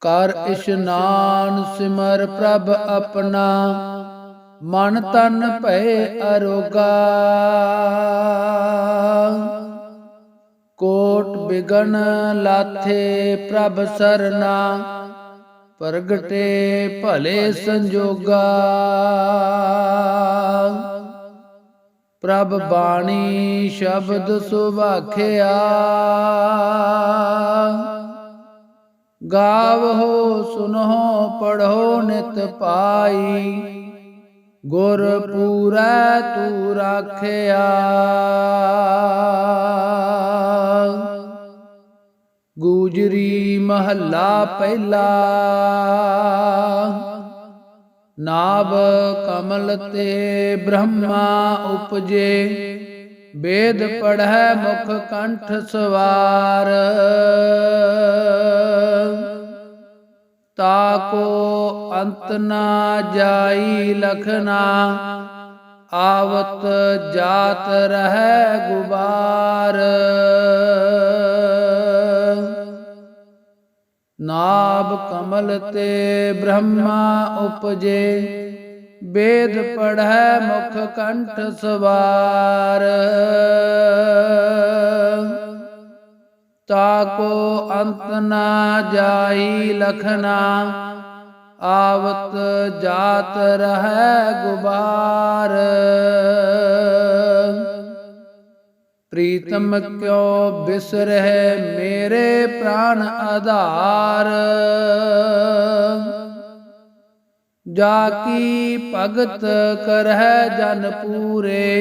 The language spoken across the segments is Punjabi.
ਕਰ ਇਸ਼ਨਾਨ ਸਿਮਰ ਪ੍ਰਭ ਆਪਣਾ, ਮਨ ਤਨ ਭਏ ਅਰੋਗਾ। ਕੋਟ ਬਿਗਨ ਲਾਥੇ ਪ੍ਰਭ ਸਰਨਾ, ਪ੍ਰਗਟੇ ਭਲੇ ਸੰਜੋਗਾ। ਪ੍ਰਭ ਬਾਣੀ ਸ਼ਬਦ ਸੁਭਾਖਿਆ ਗਾਵੋ ਸੁਨੋ ਪੜ੍ਹੋ ਨਿਤ ਪਾਈ। ਗੁਰ ਪੂਰੈ ਤੂ ਰਾਖਿਆ। ਗੂਜਰੀ ਮਹੱਲਾ ਪਹਿਲਾ। ਨਾਭ ਕਮਲ ਤੇ ਬ੍ਰਹਮਾ ਉਪਜੇ। ਵੇਦ ਪੜ੍ਹੈ ਮੁਖ ਕੰਠ ਸਵਾਰ। ਤਾਕੋ ਅੰਤ ਨਾ ਜਾਈ ਲਖਨਾ ਆਵਤ ਜਾਤ ਰਹਿ ਗੁਬਾਰ। ਨਾਭ ਕਮਲ ਤੇ ਬ੍ਰਹਮਾ ਉਪਜੇ ਵੇਦ ਪੜ੍ਹੈ ਮੁਖ ਕੰਠ ਸਵਾਰ। ਤਾਕੋ ਅੰਤ ਨਾ ਜਾਈ ਲਖਨਾ ਆਵਤ ਜਾਤ ਰਹਿ ਗੁਬਾਰ। ਪ੍ਰੀਤਮ ਕਿਉ ਬਿਸਰਹਿ ਮੇਰੇ ਪ੍ਰਾਨ ਆਧਾਰ। ਜਾ ਕੀ ਭਗਤ ਕਰਹਿ ਜਨ ਪੂਰੇ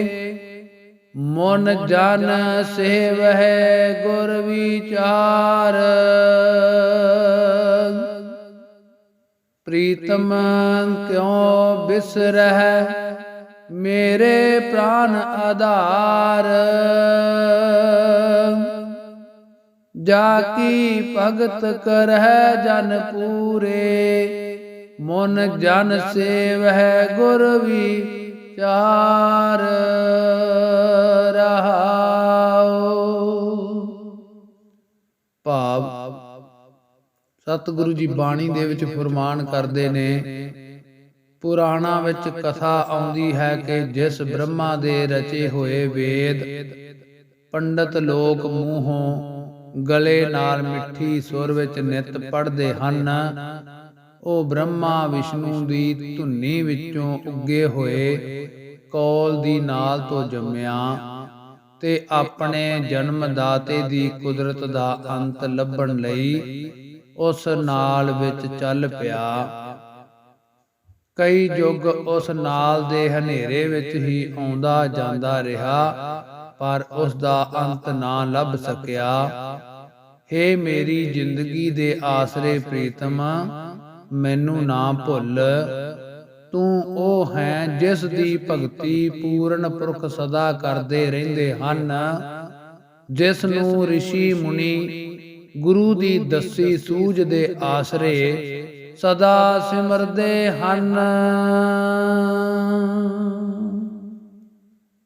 ਮਨ ਜਨ ਸੇਵਹਿ ਗੁਰ ਵਿਚਾਰ। ਪ੍ਰੀਤਮ ਕਿਉ ਬਿਸਰਹਿ? ਮੇਰੇ ਪ੍ਰਾਨ ਆਧਾਰ। ਜਾ ਕੀ ਭਗਤ ਕਰਹਿ ਜਨ ਪੂਰੇ? ਮਨ ਜਨ ਸੇਵਹਿ ਗੁਰ ਵਿਚਾਰ। ਸਤਿਗੁਰੂ ਜੀ ਬਾਣੀ ਦੇ ਵਿੱਚ ਫਰਮਾਨ ਕਰਦੇ ਨੇ ਪੁਰਾਣਾ ਵਿੱਚ ਕਥਾ ਆਉਂਦੀ ਹੈ ਕਿ ਜਿਸ ਬ੍ਰਹਮਾ ਦੇ ਰਚੇ ਹੋਏ ਵੇਦ ਪੰਡਤ ਲੋਕ ਮੂੰਹੋਂ ਗਲੇ ਨਾਲ ਮਿੱਠੀ ਸੁਰ ਵਿੱਚ ਨਿਤ ਪੜ੍ਹਦੇ ਹਨ। ਉਹ ਬ੍ਰਹਮਾ ਵਿਸ਼ਨੂੰ ਦੀ ਧੁਨੀ ਵਿੱਚੋਂ ਉੱਗੇ ਹੋਏ ਕੌਲ ਦੀ ਨਾਲ ਤੋਂ ਜੰਮਿਆ ਤੇ ਆਪਣੇ ਜਨਮ ਦਾਤੇ ਦੀ ਕੁਦਰਤ ਦਾ ਅੰਤ ਲੱਭਣ ਲਈ ਉਸ ਨਾਲ ਵਿੱਚ ਚੱਲ ਪਿਆ। ਕਈ ਯੁੱਗ ਉਸ ਨਾਲ ਦੇ ਹਨੇਰੇ ਵਿੱਚ ਹੀ ਆਉਂਦਾ ਜਾਂਦਾ ਰਿਹਾ, ਪਰ ਉਸ ਦਾ ਅੰਤ ਨਾ ਲੱਭ ਸਕਿਆ। ਹੇ ਮੇਰੀ ਜ਼ਿੰਦਗੀ ਦੇ ਆਸਰੇ ਪ੍ਰੀਤਮ, ਮੈਨੂੰ ਨਾ ਭੁੱਲ। ਤੂੰ ਉਹ ਹੈ ਜਿਸ ਦੀ ਭਗਤੀ ਪੂਰਨ ਪੁਰਖ ਸਦਾ ਕਰਦੇ ਰਹਿੰਦੇ ਹਨ, ਜਿਸ ਨੂੰ ઋષਿ ਮੁਨੀ ਗੁਰੂ ਦੀ ਦੱਸੀ ਸੂਝ ਦੇ ਆਸਰੇ ਸਦਾ ਸਿਮਰਦੇ ਹਨ।